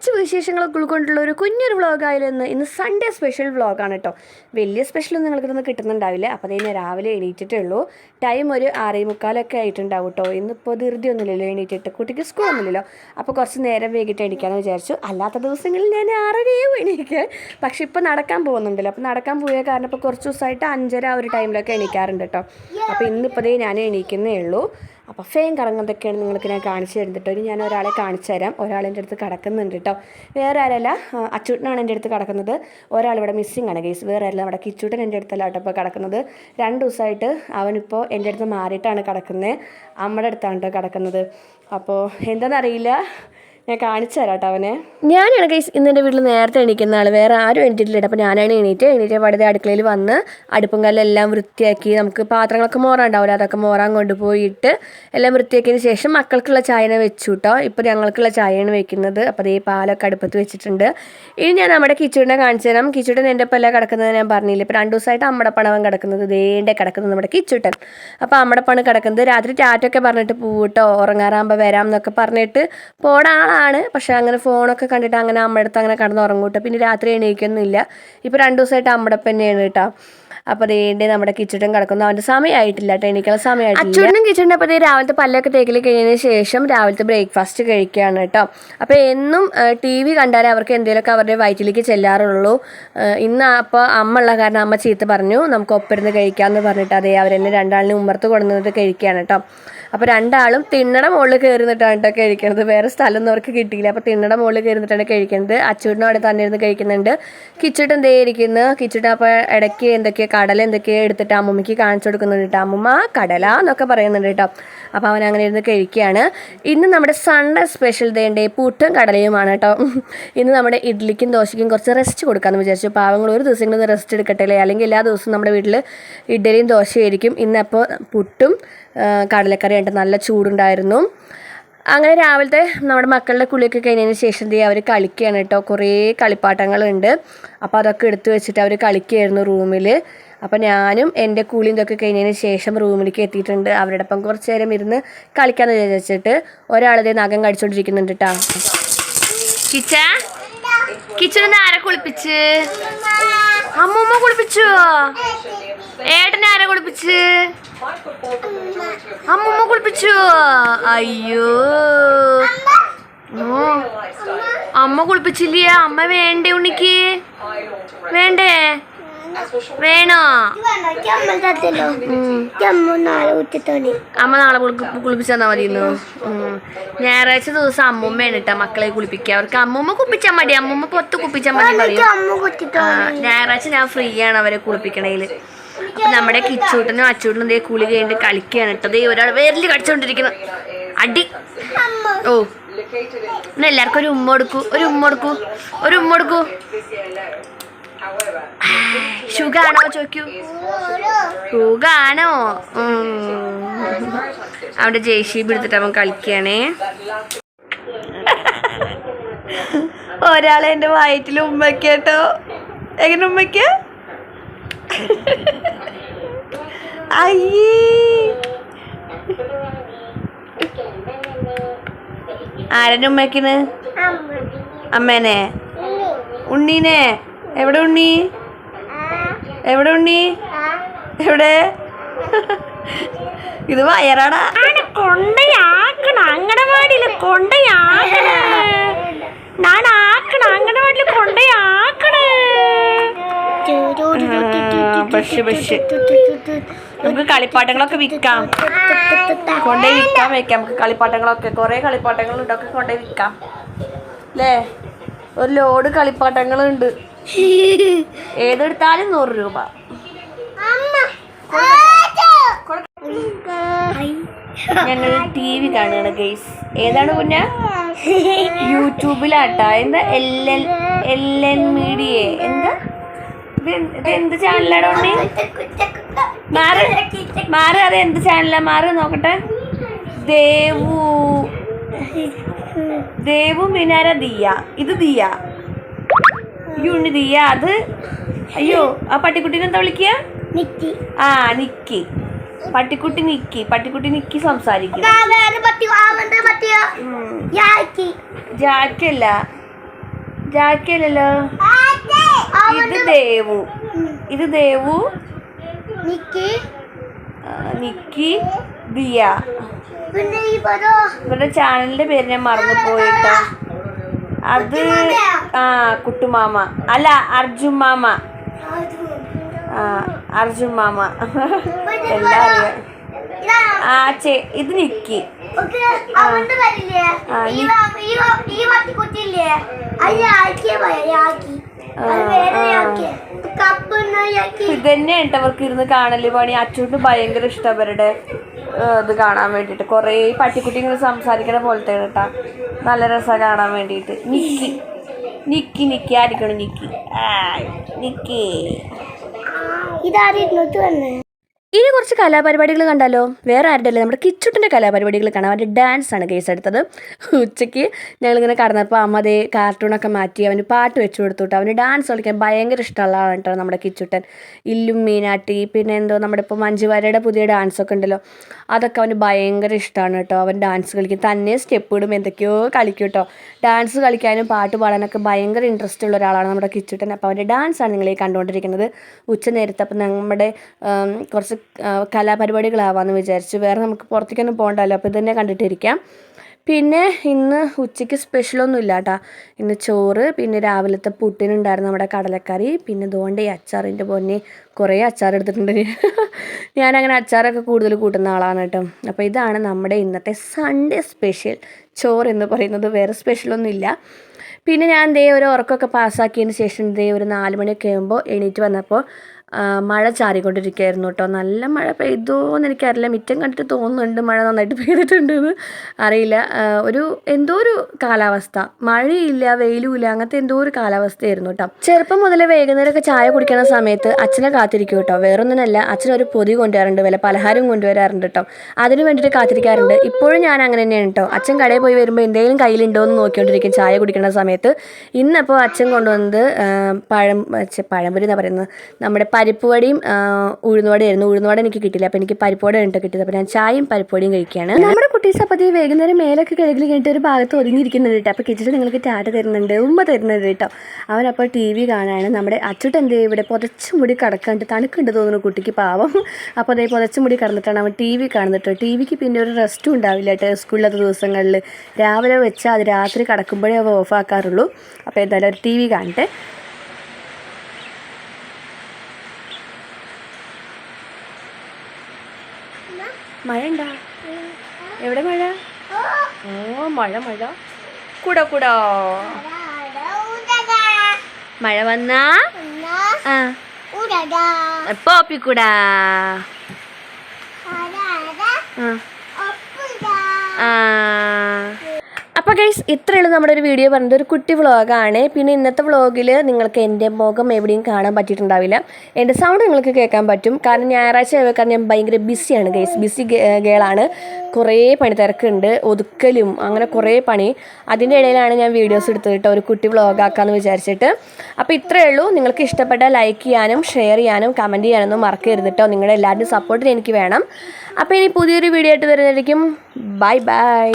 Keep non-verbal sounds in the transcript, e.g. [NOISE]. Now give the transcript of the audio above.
കുറച്ച് വിശേഷങ്ങളൊക്കെ ഉൾക്കൊണ്ടുള്ള ഒരു കുഞ്ഞൊരു വ്ളോഗായാലും ഇന്ന് സൺഡേ സ്പെഷ്യൽ വ്ളോഗാണ് കേട്ടോ വലിയ സ്പെഷ്യലൊന്നും നിങ്ങൾക്കിതൊന്നും കിട്ടുന്നുണ്ടാവില്ല. അപ്പോൾ അതേ ഞാൻ രാവിലെ എണീറ്റിട്ടേ ഉള്ളൂ. ടൈം ഒരു ആറേ മുക്കാലൊക്കെ ആയിട്ടുണ്ടാവും കേട്ടോ ഇന്നിപ്പോൾ ധൃതിയൊന്നുമില്ലല്ലോ എണീറ്റിട്ട്. കുട്ടിക്ക് സ്കൂളൊന്നുമില്ലല്ലോ അപ്പോൾ കുറച്ച് നേരം വൈകിട്ട് എണീക്കാമെന്ന് വിചാരിച്ചു. അല്ലാത്ത ദിവസങ്ങളിൽ ഞാൻ ആറരയും എണീക്കേ പക്ഷേ ഇപ്പോൾ നടക്കാൻ പോകുന്നുണ്ടല്ലോ. അപ്പോൾ നടക്കാൻ പോയ കാരണം ഇപ്പോൾ കുറച്ച് ദിവസമായിട്ട് അഞ്ചര ആ ഒരു ടൈമിലൊക്കെ എണീക്കാറുണ്ട് കേട്ടോ അപ്പോൾ ഇന്നിപ്പോൾ ഞാൻ എണീക്കുന്നേ ഉള്ളൂ. അപ്പോൾ ഫേം കറങ്ങുന്നതൊക്കെയാണ് നിങ്ങൾക്ക് ഞാൻ കാണിച്ചു തരുന്നത് കേട്ടോ. ഇനി ഞാൻ ഒരാളെ കാണിച്ചു തരാം. ഒരാൾ എന്റെ അടുത്ത് കിടക്കുന്നുണ്ട് കേട്ടോ. വേറെ ആരല്ല അച്ചൂട്ടനാണ് എന്റെ അടുത്ത് കിടക്കുന്നത്. ഒരാൾ ഇവിടെ മിസ്സിംഗ് ആണ് കേസ് വേറെ ആരല്ല അവിടെ കിച്ചൂട്ടൻ എന്റെ അടുത്തല്ല കേട്ടോ ഇപ്പോൾ കിടക്കുന്നത്. രണ്ട് ദിവസമായിട്ട് അവനിപ്പോൾ എന്റെ അടുത്ത് മാറിയിട്ടാണ് കിടക്കുന്നത്. അമ്മയുടെ അടുത്താണ് കേട്ടോ കിടക്കുന്നത്. അപ്പോൾ എന്താണെന്നറിയില്ല. ഞാൻ കാണിച്ചു തരാം കേട്ടോ അവനെ. ഞാനാണ് ഗൈസ് ഇന്ന് എന്റെ വീട്ടിൽ നേരത്തെ എണീക്കുന്ന ആൾ വേറെ ആരും എണീറ്റിട്ടില്ല അപ്പോൾ ഞാനാണ് എണീറ്റ്. എണീറ്റ് പടുത അടുക്കളയിൽ വന്ന് അടുപ്പും കല്ലെല്ലാം വൃത്തിയാക്കി നമുക്ക് പാത്രങ്ങളൊക്കെ മോറാൻ ഉണ്ടാവില്ല. അതൊക്കെ മോറാൻ കൊണ്ടുപോയിട്ട് എല്ലാം വൃത്തിയാക്കിയതിന് ശേഷം മക്കൾക്കുള്ള ചായനെ വെച്ചു കേട്ടോ. ഇപ്പോൾ ഞങ്ങൾക്കുള്ള ചായയാണ് വെക്കുന്നത്. അപ്പോൾ അതേ പാലൊക്കെ അടുപ്പത്ത് വെച്ചിട്ടുണ്ട്. ഇനി ഞാൻ നമ്മുടെ കിച്ചുടനെ കാണിച്ചു തരാം. കിച്ചുടൻ എന്റെ എല്ലാം കിടക്കുന്നത് ഞാൻ പറഞ്ഞില്ല. ഇപ്പോൾ രണ്ട് ദിവസമായിട്ട് അമ്മയുടെ പണവൻ കിടക്കുന്നത്. ദേണ്ടെ കിടക്കുന്നത് നമ്മുടെ കിച്ചുട്ടൻ. അപ്പോൾ അമ്മയുടെ പണ് കിടക്കുന്നത് രാത്രി ടാറ്റൊക്കെ പറഞ്ഞിട്ട് പോവിട്ടോ. ഉറങ്ങാറാകുമ്പോൾ വരാം എന്നൊക്കെ പറഞ്ഞിട്ട് പോണ ആളാണ് പക്ഷേ അങ്ങനെ ഫോണൊക്കെ കണ്ടിട്ട് അങ്ങനെ അമ്മയുടെ അടുത്ത് അങ്ങനെ കിടന്ന് ഉറങ്ങൂട്ടോ പിന്നെ രാത്രി എണീക്കൊന്നുമില്ല. ഇപ്പോൾ രണ്ട് ദിവസമായിട്ട് അമ്മയുടെ ഒപ്പം തന്നെയാണ് കേട്ടോ. അപ്പോൾ അതേണ്ടി നമ്മുടെ കിച്ചട്ടും കിടക്കുന്നു. അവന്റെ സമയമായിട്ടില്ല കേട്ടോ. എണീക്കാനുള്ള സമയമായിട്ടില്ല അച്ഛനും കിച്ചണിന്റെ അപ്പോൾ രാവിലത്തെ പല്ലൊക്കെ തേക്കിൽ കഴിഞ്ഞതിന് ശേഷം രാവിലത്തെ ബ്രേക്ക്ഫാസ്റ്റ് കഴിക്കുകയാണ് കേട്ടോ. അപ്പോൾ എന്നും ടി വി കണ്ടാലേ അവർക്ക് എന്തെങ്കിലുമൊക്കെ അവരുടെ വയറ്റിലേക്ക് ചെല്ലാറുള്ളൂ. ഇന്ന് അപ്പോൾ അമ്മ ഉള്ള കാരണം അമ്മ ചീത്ത പറഞ്ഞു. നമുക്ക് ഒപ്പിരുന്ന് കഴിക്കാമെന്ന് പറഞ്ഞിട്ട് അതേ അവരെന്നെ രണ്ടാളിനെ ഉമ്മർത്ത് കൊടുക്കുന്നത് കഴിക്കുകയാണ് കേട്ടോ. അപ്പോൾ രണ്ടാളും തിണ്ണട മുകളിൽ കയറുന്നിട്ടാണ് കേട്ടോ കഴിക്കുന്നത് വേറെ സ്ഥലമൊന്നും അവർക്ക് കിട്ടിയില്ല. അപ്പോൾ തിണ്ണട മുകളിൽ കയറുന്നിട്ടാണ് കഴിക്കുന്നത് അച്ചൂട്ടിനും അവിടെ തന്നെ ഇരുന്ന് കഴിക്കുന്നുണ്ട്. കിച്ചിട്ട് എന്തേ ഇരിക്കുന്നു? കിച്ചിട്ട് അപ്പോൾ ഇടയ്ക്ക് എന്തൊക്കെയോ കടല എന്തൊക്കെയോ എടുത്തിട്ട് അമ്മമ്മയ്ക്ക് കാണിച്ചു കൊടുക്കുന്നുണ്ട് കേട്ടോ അമ്മമ്മ കടല എന്നൊക്കെ പറയുന്നുണ്ട് കേട്ടോ അപ്പോൾ അവൻ അങ്ങനെ ഇരുന്ന് കഴിക്കുകയാണ്. ഇന്ന് നമ്മുടെ സൺഡേ സ്പെഷ്യൽ ദേണ്ടേ പുട്ടും കടലയുമാണ് കേട്ടോ ഇന്ന് നമ്മുടെ ഇഡ്ലിക്കും ദോശയ്ക്കും കുറച്ച് റെസ്റ്റ് കൊടുക്കാമെന്ന് വിചാരിച്ചു. പാവങ്ങൾ ഒരു ദിവസമെങ്കിലും റെസ്റ്റ് എടുക്കട്ടെ അല്ലെങ്കിൽ എല്ലാ ദിവസവും നമ്മുടെ വീട്ടിൽ ഇഡ്ഡലിയും ദോശയും ദോശയായിരിക്കും ഇന്നപ്പോൾ പുട്ടും ആ, ഉണ്ട് നല്ല ചൂടുണ്ടായിരുന്നു. അങ്ങനെ രാവിലത്തെ നമ്മുടെ മക്കളുടെ കുളിയൊക്കെ കഴിഞ്ഞതിന് ശേഷം ദേ അവർ കളിക്കുകയാണ് കേട്ടോ. കുറേ കളിപ്പാട്ടങ്ങളുണ്ട്. അപ്പോൾ അതൊക്കെ എടുത്തു വെച്ചിട്ട് അവർ കളിക്കുകയായിരുന്നു റൂമിൽ അപ്പോൾ ഞാനും എന്റെ കുളിയും ഇതൊക്കെ കഴിഞ്ഞതിന് ശേഷം റൂമിലേക്ക് എത്തിയിട്ടുണ്ട്. അവരുടെ ഒപ്പം കുറച്ച് നേരം ഇരുന്ന് കളിക്കാമെന്ന് വിചാരിച്ചിട്ട് ഒരാളിതേ നഖം കടിച്ചോണ്ടിരിക്കുന്നുണ്ട് കേട്ടോ കിച്ച? കിച്ചണിന്ന് ആരെ കുളിപ്പിച്ച്? അമ്മൂമ്മ കുളിപ്പിച്ചു? ഏട്ടനെ ആരെ കുളിപ്പിച്ച്? അമ്മൂമ്മ കുളിപ്പിച്ചു. അയ്യോ. അമ്മ. കുളിപ്പിച്ചില്ല? അമ്മ വേണ്ടേ ഉണ്ണിക്ക്? വേണ്ടേ? വേണോ? അമ്മ നാളെ കുളിപ്പിച്ചാ തന്നാ മതിയെന്നു. ഞായറാഴ്ച ദിവസം അമ്മൂമ്മയാണ് കേട്ടോ മക്കളെ കുളിപ്പിക്കുക. അവർക്ക് അമ്മൂമ്മ കുപ്പിച്ചാൽ മതി. അമ്മൂമ്മ പൊത്ത് കുപ്പിച്ചാൽ മതി ഞായറാഴ്ച ഞാൻ ഫ്രീ ആണ് അവരെ കുളിപ്പിക്കണേൽ. അപ്പൊ നമ്മുടെ കിച്ചൂട്ടനും അച്ചൂട്ടനും ഇതേ കുളി കഴിഞ്ഞിട്ട് കളിക്കുകയാണ് കേട്ടോ. ദേ ഒരാൾ വേരിൽ കടിച്ചോണ്ടിരിക്കുന്നു. അടി. ഓ. പിന്നെ എല്ലാവർക്കും ഒരു ഉമ്മ കൊടുക്കൂ. ഒരു ഉമ്മ കൊടുക്കൂ. ഒരു ഉമ്മ കൊടുക്കൂ. സുഖാണോ ചോദിക്കൂ? സുഖാണോ? അവിടെ ജയ്ഷീബ് എടുത്തിട്ട് അവൻ കളിക്കുകയാണേ. ഒരാളെ എന്റെ വയറ്റിൽ ഉമ്മക്കേട്ടോ കേട്ടോ. എങ്ങനെ ഉമ്മയ്ക്ക്? അയ്യേ. ആരന്റെ ഉമ്മയ്ക്കിന് അമ്മേനെ. ഉണ്ണീനെ. എവിടെ ഉണ്ണി? എവിടെ ഉണ്ണി? എവിടെ? ഇത് വയറാടാ. കൊണ്ടയാക്കണ. അങ്കണവാടിയിൽ കൊണ്ടയാക്കണ. [LAUGHS] ബസ് ബസ് നമുക്ക് കളിപ്പാട്ടങ്ങളൊക്കെ വിൽക്കാം. കൊണ്ടേ വിൽക്കാൻ വെക്കാം. നമുക്ക് കളിപ്പാട്ടങ്ങളൊക്കെ കുറേ കളിപ്പാട്ടങ്ങളുണ്ട്. ഒക്കെ കൊണ്ടേ വിൽക്കാം. അല്ലേ ഒരു ലോഡ് കളിപ്പാട്ടങ്ങളുണ്ട്. ഏതെടുത്താലും നൂറ് രൂപ. ഞങ്ങൾ ടി വി കാണുകയാണ് ഗെയ്സ് ഏതാണ് കുഞ്ഞ? യൂട്യൂബിലാട്ടാ. എന്താ L L L N media? എന്താ? എന്ത് ഉണ്ണി? മാറി. മാറി അത് എന്ത് ചാനലാ മാറി നോക്കട്ടെ. ദേവു. ദേവു മിനാര ദിയ. ഇത് ദിയ. ഈ ദിയ അത്? അയ്യോ ആ പട്ടിക്കുട്ടീനെ എന്താ വിളിക്കുക നിക്കി. ആ നിക്കി. പട്ടിക്കുട്ടി നിക്കി. പട്ടിക്കുട്ടി നിക്കി സംസാരിക്കും ജാക്കല്ല ജാക്കി അല്ലല്ലോ ഇത് ദേവു. ഇത് ദേവു. നിക്കി. നിക്കി ദിയ. ഇവരുടെ ചാനലിന്റെ പേര് ഞാൻ മറന്നു പോയിട്ടോ അത് ആ കുട്ടുമാമ. അല്ല അർജുൻ മാമ. ആ അർജുൻ മാമ. എല്ലാം അറിയാം. ആ ചേ ഇത് നിക്കി ഇത് തന്നെ കേട്ടോ അവർക്ക് ഇരുന്ന് കാണൽ പണി. അച്ചൂട്ട് ഭയങ്കര ഇഷ്ടം അവരുടെ ഇത് കാണാൻ വേണ്ടിട്ട് കുറേ പട്ടിക്കുട്ടി ഇങ്ങനെ സംസാരിക്കണ പോലത്തെ കേട്ടാ നല്ല രസമാണ് കാണാൻ വേണ്ടിട്ട് നിക്കി നിക്കി നിക്കി ആയിരിക്കണം നിക്കി നിക്കി ഇതാരും ഇങ്ങോട്ട് വന്നേ? ഇനി കുറച്ച് കലാപരിപാടികൾ കണ്ടാലോ? വേറെ ആരുടെ നമ്മുടെ കിച്ചുട്ടിന്റെ കലാപരിപാടികൾ കാണാം. അവന്റെ ഡാൻസ് ആണ് കേസ് എടുത്തത്. ഉച്ചയ്ക്ക് ഞങ്ങളിങ്ങനെ കടന്നപ്പോൾ അമ്മ അതേ കാർട്ടൂണൊക്കെ മാറ്റി അവന് പാട്ട് വെച്ചു കൊടുത്തു കേട്ടോ അവന് ഡാൻസ് കളിക്കാൻ ഭയങ്കര ഇഷ്ടമുള്ള ആളാണ് നമ്മുടെ കിച്ചുട്ടൻ. ഇല്ലും മീനാട്ടി പിന്നെ എന്തോ നമ്മുടെ ഇപ്പോൾ മഞ്ജുവാരയുടെ പുതിയ ഡാൻസൊക്കെ ഉണ്ടല്ലോ. അതൊക്കെ അവന് ഭയങ്കര ഇഷ്ടമാണ് കേട്ടോ. അവൻ ഡാൻസ് കളിക്കും. തന്നെ സ്റ്റെപ്പ് ഇടും എന്തൊക്കെയോ കളിക്കും കേട്ടോ. ഡാൻസ് കളിക്കാനും പാട്ട് പാടാനൊക്കെ ഭയങ്കര ഇൻട്രസ്റ്റ് ഉള്ള ഒരാളാണ് നമ്മുടെ കിച്ചുട്ടൻ. അപ്പോൾ അവന്റെ ഡാൻസാണ് നിങ്ങൾ ഈ കണ്ടുകൊണ്ടിരിക്കുന്നത്. ഉച്ച നേരത്തെ അപ്പം നമ്മുടെ കുറച്ച് കലാപരിപാടികളാവാമെന്ന് വിചാരിച്ചു. വേറെ നമുക്ക് പുറത്തേക്കൊന്നും പോകണ്ടല്ലോ അപ്പോൾ ഇതന്നെ കണ്ടിട്ടിരിക്കാം. പിന്നെ ഇന്ന് ഉച്ചയ്ക്ക് സ്പെഷ്യലൊന്നും ഇല്ല കേട്ടോ ഇന്ന് ചോറ് പിന്നെ രാവിലത്തെ പുട്ടിനുണ്ടായിരുന്നു നമ്മുടെ കടലക്കറി പിന്നെ ഇതുകൊണ്ട് ഈ അച്ചാറിന്റെ പൊന്നെ കുറേ അച്ചാർ എടുത്തിട്ടുണ്ട്. ഞാനങ്ങനെ അച്ചാറൊക്കെ കൂടുതൽ കൂട്ടുന്ന ആളാണ് കേട്ടോ. അപ്പോൾ ഇതാണ് നമ്മുടെ ഇന്നത്തെ സൺഡേ സ്പെഷ്യൽ ചോറ് എന്ന് പറയുന്നത് വേറെ സ്പെഷ്യലൊന്നും ഇല്ല പിന്നെ ഞാൻ ദേ ഒരു ഉറക്കമൊക്കെ പാസ്സാക്കിയതിന് ശേഷം ദേ ഒരു നാല് മണിയൊക്കെ ആകുമ്പോൾ എണീറ്റ് വന്നപ്പോൾ മഴ ചാറിക്കൊണ്ടിരിക്കുകയായിരുന്നു കേട്ടോ. നല്ല മഴ പെയ്തോന്ന് എനിക്കറിയില്ല. മിറ്റം കണ്ടിട്ട് തോന്നുന്നുണ്ട് മഴ നന്നായിട്ട് പെയ്തിട്ടുണ്ടെന്ന് അറിയില്ല. ഒരു എന്തോ ഒരു കാലാവസ്ഥ. മഴയില്ല വെയിലുമില്ല അങ്ങനത്തെ എന്തോ ഒരു കാലാവസ്ഥയായിരുന്നു കേട്ടോ. ചെറുപ്പം മുതലേ വൈകുന്നേരമൊക്കെ ചായ കുടിക്കുന്ന സമയത്ത് അച്ഛനെ കാത്തിരിക്കും കേട്ടോ. വേറൊന്നിനല്ല അച്ഛൻ ഒരു പൊതി കൊണ്ടുവരാറുണ്ട് വല്ല പലഹാരം കൊണ്ടുവരാറുണ്ട് കേട്ടോ. അതിന് വേണ്ടിയിട്ട് കാത്തിരിക്കാറുണ്ട്. ഇപ്പോഴും ഞാൻ അങ്ങനെ തന്നെയാണ് കേട്ടോ. അച്ഛൻ കടയിൽ പോയി വരുമ്പോൾ എന്തെങ്കിലും കയ്യിലുണ്ടോ എന്ന് നോക്കിക്കൊണ്ടിരിക്കും ചായ കുടിക്കുന്ന സമയത്ത്. ഇന്നപ്പോൾ അച്ഛൻ കൊണ്ടുവന്നത് പഴം പഴംപൊരി എന്നാ പറയുന്നത്. നമ്മുടെ പരിപ്പ് വടിയും ആയിരുന്നു ഉഴുന്നുവടയായിരുന്നു. ഉഴുന്നുവട എനിക്ക് കിട്ടില്ല അപ്പോൾ എനിക്ക് പരിപ്പ് വട കണ്ടിട്ട് കിട്ടിയത്. അപ്പോൾ ഞാൻ ചായയും പരിപ്പ് വടിയും കഴിക്കുകയാണ് നമ്മുടെ കുട്ടീസ് അപ്പോൾ വൈകുന്നേരം മേലൊക്കെ കഴുകി കഴിഞ്ഞിട്ട് ഒരു ഭാഗത്ത് ഒതുങ്ങിയിരിക്കുന്നുണ്ട് കേട്ടോ. അപ്പോൾ കിച്ചണിൽ നിങ്ങൾക്ക് ടാറ്റ തരുന്നുണ്ട് ഉമ്മ തരുന്നുണ്ട് കേട്ടോ. അവനപ്പോൾ ടി വി കാണാണ്. നമ്മുടെ അച്ചുട്ട് എന്ത് ഇവിടെ പുതച്ചും മുടി കിടക്കാണ്ട് തണുക്കുണ്ട് തോന്നുന്നു കുട്ടിക്ക് പാവം. അപ്പോൾ അതേ പുതച്ചും മുടി കിടന്നിട്ടാണ് അവൻ ടി വി കാണുന്നത് കേട്ടോ. ടി വിക്ക് പിന്നെ ഒരു റെസ്റ്റും ഉണ്ടാവില്ല കേട്ടോ സ്കൂളിലത്തെ ദിവസങ്ങളിൽ. രാവിലെ വെച്ചാൽ അത് രാത്രി കിടക്കുമ്പോഴേ അവ ഓഫാക്കാറുള്ളൂ അപ്പോൾ എന്തായാലും ഒരു ടി വി കാണട്ടെ. മഴ ഉണ്ടോ എവിടെ മഴ? ഓ മഴ മഴ. കൂട കൂടോ. മഴ വന്നാ? പോപ്പിക്കൂടാ ആ. ഇത്രയുള്ളൂ നമ്മുടെ ഒരു വീഡിയോ പറഞ്ഞത്. ഒരു കുട്ടി വ്ളോഗാണ് പിന്നെ ഇന്നത്തെ വ്ളോഗിൽ നിങ്ങൾക്ക് എന്റെ മുഖം എവിടെയും കാണാൻ പറ്റിയിട്ടുണ്ടാവില്ല. എന്റെ സൗണ്ട് നിങ്ങൾക്ക് കേൾക്കാൻ പറ്റും. കാരണം ഞായറാഴ്ച കാരണം ഞാൻ ഭയങ്കര ബിസിയാണ് ഗൈസ് ബിസി ഗേളാണ്. കുറേ പണി തിരക്കുണ്ട്. ഒതുക്കലും അങ്ങനെ കുറേ പണി. അതിന്റെ ഇടയിലാണ് ഞാൻ വീഡിയോസ് എടുത്തിട്ട് ഒരു കുട്ടി വ്ളോഗാക്കാമെന്ന് വിചാരിച്ചിട്ട്. അപ്പോൾ ഇത്രയേ ഉള്ളൂ. നിങ്ങൾക്ക് ഇഷ്ടപ്പെട്ട ലൈക്ക് ചെയ്യാനും ഷെയർ ചെയ്യാനും കമന്റ് ചെയ്യാനൊന്നും മറക്കരുത് കേട്ടോ നിങ്ങളുടെ എല്ലാവരുടെയും സപ്പോർട്ടിന് എനിക്ക് വേണം. അപ്പോൾ ഇനി പുതിയൊരു വീഡിയോ ആയിട്ട് വരുന്നതായിരിക്കും. Bye bye